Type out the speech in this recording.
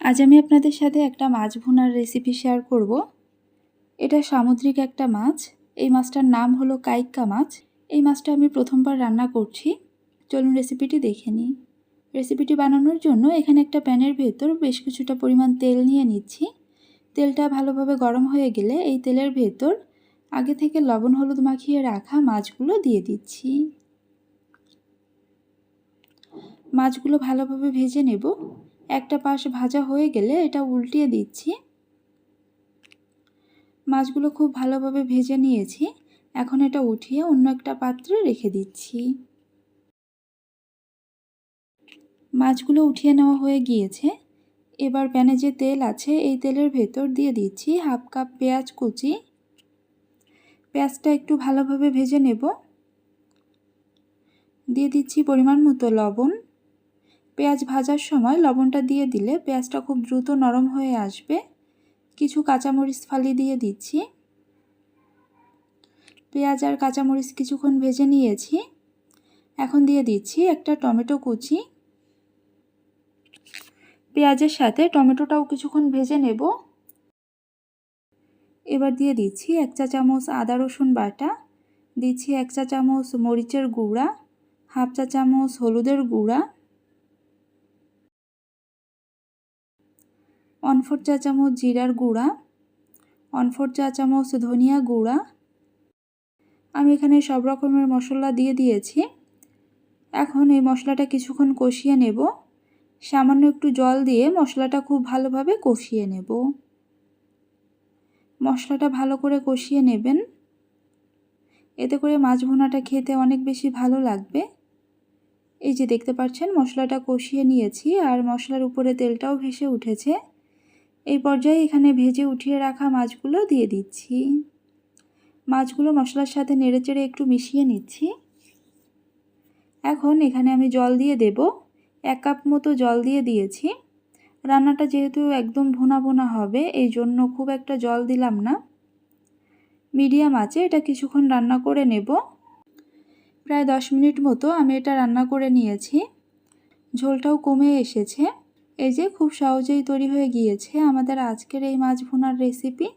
আজ আমি আপনাদের সাথে একটা মাছ ভুনার রেসিপি শেয়ার করব। এটা সামুদ্রিক একটা মাছ। এই মাছটার নাম হলো কাইক্কা মাছ। এই মাছটা আমি প্রথমবার রান্না করছি। চলুন রেসিপিটি দেখে নিই। রেসিপিটি বানানোর জন্য এখানে একটা প্যানের ভেতর বেশ কিছুটা পরিমাণ তেল নিয়ে নিচ্ছি। তেলটা ভালোভাবে গরম হয়ে গেলে এই তেলের ভেতর আগে থেকে লবণ হলুদ মাখিয়ে রাখা মাছগুলো দিয়ে দিচ্ছি। মাছগুলো ভালোভাবে ভেজে নেব। একটা পাশ ভাজা হয়ে গেলে এটা উল্টিয়ে দিচ্ছি। মাছগুলো খুব ভালোভাবে ভেজে নিয়েছি। এখন এটা উঠিয়ে অন্য একটা পাত্রে রেখে দিচ্ছি। মাছগুলো উঠিয়ে নেওয়া হয়ে গিয়েছে। এবার প্যানে যে তেল আছে, এই তেলের ভেতর দিয়ে দিচ্ছি হাফ কাপ পেঁয়াজ কুচি। পেঁয়াজটা একটু ভালোভাবে ভেজে নেব। দিয়ে দিচ্ছি পরিমাণ মতো লবণ। পেঁয়াজ ভাজার সময় লবণটা দিয়ে দিলে পেঁয়াজটা খুব দ্রুত নরম হয়ে আসবে। কিছু কাঁচামরিচ ফালি দিয়ে দিচ্ছি। পেঁয়াজ আর কাঁচামরিচ কিছুক্ষণ ভেজে নিয়েছি। এখন দিয়ে দিচ্ছি একটা টমেটো কুচি। পেঁয়াজের সাথে টমেটোটাও কিছুক্ষণ ভেজে নেব। এবার দিয়ে দিচ্ছি এক চা চামচ আদা রসুন বাটা। দিচ্ছি এক চা চামচ মরিচের গুঁড়া। হাফ চা চামচ হলুদের গুঁড়া। ওয়ান ফোর চা চামচ জিরার গুঁড়া ওয়ান ফোর চা চামচ ধনিয়া গুঁড়া। আমি এখানে সব রকমের মশলা দিয়ে দিয়েছি। এখন এই মশলাটা কিছুক্ষণ কষিয়ে নেব। সামান্য একটু জল দিয়ে মশলাটা খুব ভালোভাবে কষিয়ে নেব। মশলাটা ভালো করে কষিয়ে নেবেন। এতে করে মাছ ভুনাটা খেতে অনেক বেশি ভালো লাগবে। এই যে দেখতে পাচ্ছেন, মশলাটা কষিয়ে নিয়েছি আর মশলার উপরে তেলটাও ভেসে উঠেছে। এই পর্যায়ে এখানে ভেজে উঠিয়ে রাখা মাছগুলো দিয়ে দিচ্ছি। মাছগুলো মশলার সাথে নেড়েচেড়ে একটু মিশিয়ে নিচ্ছি। এখন এখানে আমি জল দিয়ে দেব। এক কাপ মতো জল দিয়ে দিয়েছি। রান্নাটা যেহেতু একদম ভোনা ভোনা হবে, এই জন্য খুব একটা জল দিলাম না। মিডিয়াম আছে, এটা কিছুক্ষণ রান্না করে নেব। প্রায় দশ মিনিট মতো আমি এটা রান্না করে নিয়েছি। ঝোলটাও কমে এসেছে। এই যে খুব সহজেই তৈরি হয়ে গিয়েছে আমাদের আজকের এই মাছ ভুনার রেসিপি